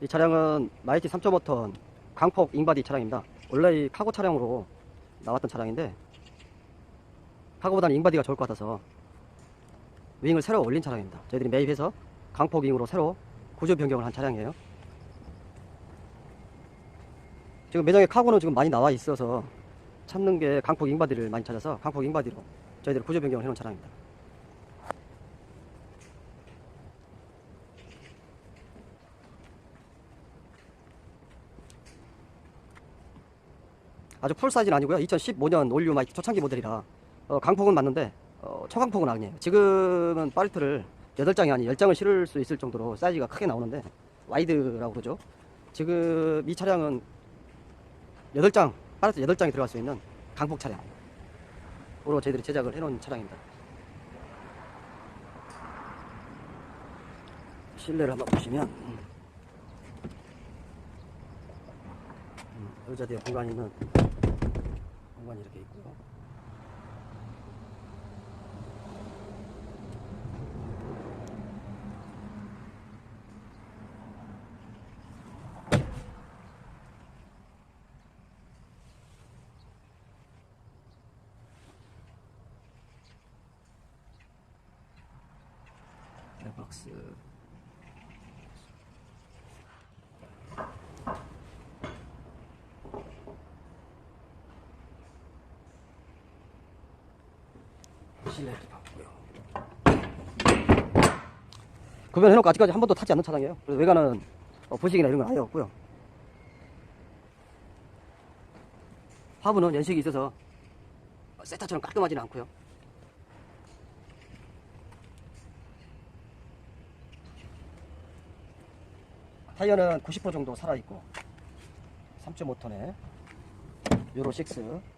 이 차량은 마이티 3.5톤 강폭 잉바디 차량입니다. 원래 이 카고 차량으로 나왔던 차량인데 카고보다는 잉바디가 좋을 것 같아서 윙을 새로 올린 차량입니다. 저희들이 매입해서 강폭 윙으로 새로 구조 변경을 한 차량이에요. 지금 매장에 카고는 지금 많이 나와 있어서 찾는 게 강폭 잉바디를 많이 찾아서 강폭 잉바디로 저희들이 구조 변경을 해놓은 차량입니다. 아주 풀 사이즈는 아니고요. 2015년 올류 마이크 초창기 모델이라 어, 강폭은 맞는데 어, 초강폭은 아니에요. 지금은 파리트를 8장이 아니 10장을 실을 수 있을 정도로 사이즈가 크게 나오는데 와이드라고 그러죠. 지금 이 차량은 8장, 파리트 8장이 들어갈 수 있는 강폭 차량으로 저희들이 제작을 해놓은 차량입니다. 실내를 한번 보시면 의자뒤에 공간이 있는 공간이 이렇게 있고요. 에어박스 실내도 봤고요. 구변해놓고 아직까지 한 번도 타지 않는 차량이에요. 그래서 외관은 어, 부식이나 이런 건 아예 없고요. 화분은 연식이 있어서 세타처럼 깔끔하지는 않고요. 타이어는 90% 정도 살아있고 3.5톤에 유로 6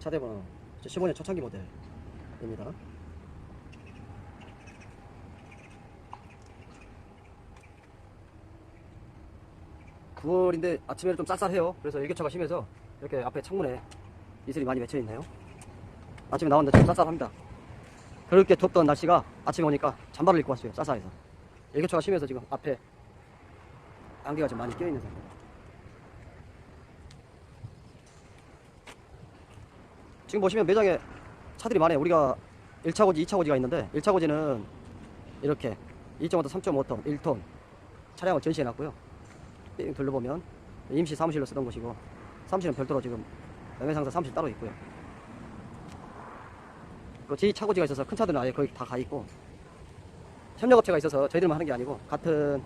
차대번호 15년 초창기 모델입니다. 구월인데 아침에는 좀 쌀쌀해요. 그래서 일교차가 심해서 이렇게 앞에 창문에 이슬이 많이 맺혀 있네요. 아침에 나왔는데 좀 쌀쌀합니다. 그렇게 덥던 날씨가 아침에 오니까 잠바를 입고 왔어요. 쌀쌀해서. 일교차가 심해서 지금 앞에 안개가 좀 많이 껴있는 상태. 지금 보시면 매장에 차들이 많아요. 우리가 1차 고지, 2차 고지가 있는데 1차 고지는 이렇게 2.5톤, 3.5톤, 1톤 차량을 전시해 놨고요. 삥 둘러보면 임시 사무실로 쓰던 곳이고 사무실은 별도로 지금 영해상사 사무실 따로 있고요. 그 제2차 고지가 있어서 큰 차들은 아예 거의 다 가 있고 협력업체가 있어서 저희들만 하는 게 아니고 같은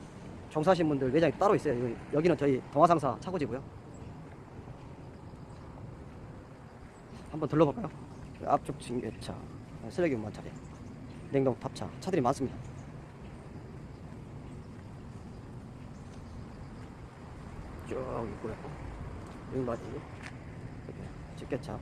종사하신 분들 매장이 따로 있어요. 여기- 여기는 저희 동화상사 차고지고요. 한번 둘러볼까요? 그 앞쪽 징계차, 쓰레기 운반 차량, 냉동 탑차, 차들이 많습니다. 쭉 있고요. 윙바디, 이렇게 집게차.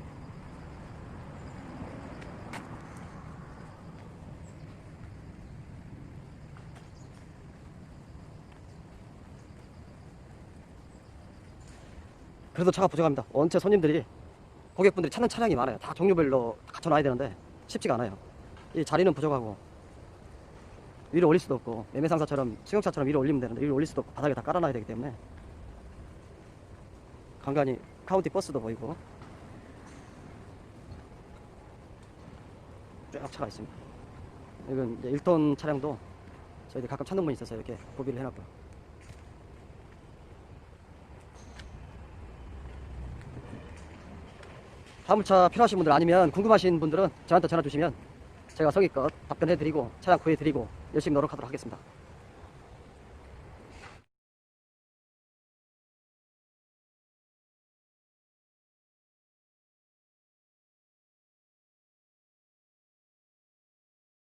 그래도 차가 부족합니다. 원체 손님들이 고객분들이 찾는 차량이 많아요. 다 종류별로 갖춰놔야 되는데 쉽지가 않아요. 이 자리는 부족하고 위로 올릴 수도 없고 매매상사처럼 승용차처럼 위로 올리면 되는데 위로 올릴 수도 없고 바닥에 다 깔아놔야 되기 때문에 간간히 카운티 버스도 보이고 쫙 차가 있습니다. 이건 이제 1톤 차량도 저희들 가끔 찾는 분이 있어서 이렇게 구비를 해놨고요. 화물차 필요하신 분들 아니면 궁금하신 분들은 저한테 전화 주시면 제가 성의껏 답변해드리고 차량 구해드리고 열심히 노력하도록 하겠습니다.